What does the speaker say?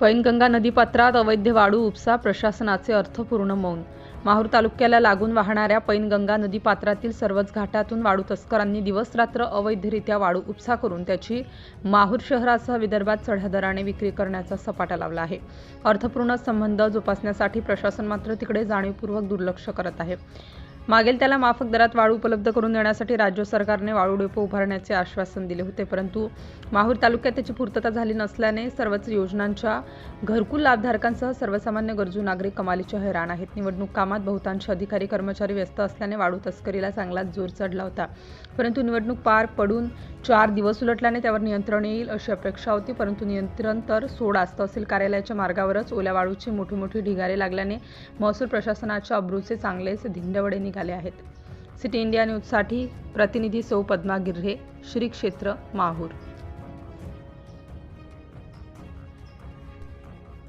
पैनगंगा नदीपात्रात अवैध वाळू उपसा प्रशासनाचे अर्थपूर्ण मौन. माहूर तालुक्याला लागून वाहणाऱ्या पैनगंगा नदीपात्रातील सर्वच घाटातून वाळू तस्करांनी दिवसरात्र अवैधरित्या वाळू उपसा करून त्याची माहूर शहरासह विदर्भात चढ्या दराने विक्री करण्याचा सपाटा लावला आहे. अर्थपूर्ण संबंध जोपासण्यासाठी प्रशासन मात्र तिकडे जाणीवपूर्वक दुर्लक्ष करत आहे. मागेल त्याला माफक दरात वाळू उपलब्ध करून देण्यासाठी राज्य सरकारने वाळू डेपो उभारण्याचे आश्वासन दिले होते परंतु माहूर तालुक्यात त्याची पूर्तता झाली नसल्याने सर्वच योजनांच्या घरकुल लाभधारकांसह सर्वसामान्य गरजू नागरिक कमालीचे हैराण आहेत. निवडणूक कामात बहुतांश अधिकारी कर्मचारी व्यस्त असल्याने वाळू तस्करीला चांगलाच जोर चढला होता. परंतु निवडणूक पार पडून चार दिवस उलटल्याने त्यावर नियंत्रण येईल अशी अपेक्षा होती परंतु नियंत्रण तर सोडाच तहसील कार्यालयाच्या मार्गावरच ओल्या वाळूची मोठी मोठी ढिगारे लागल्याने महसूल प्रशासनाच्या अब्रूचे चांगलेच धिंडवडे निघाले आहेत. सिटी इंडिया न्यूजसाठी प्रतिनिधी सौ पद्मा गिर्हे श्री क्षेत्र माहूर.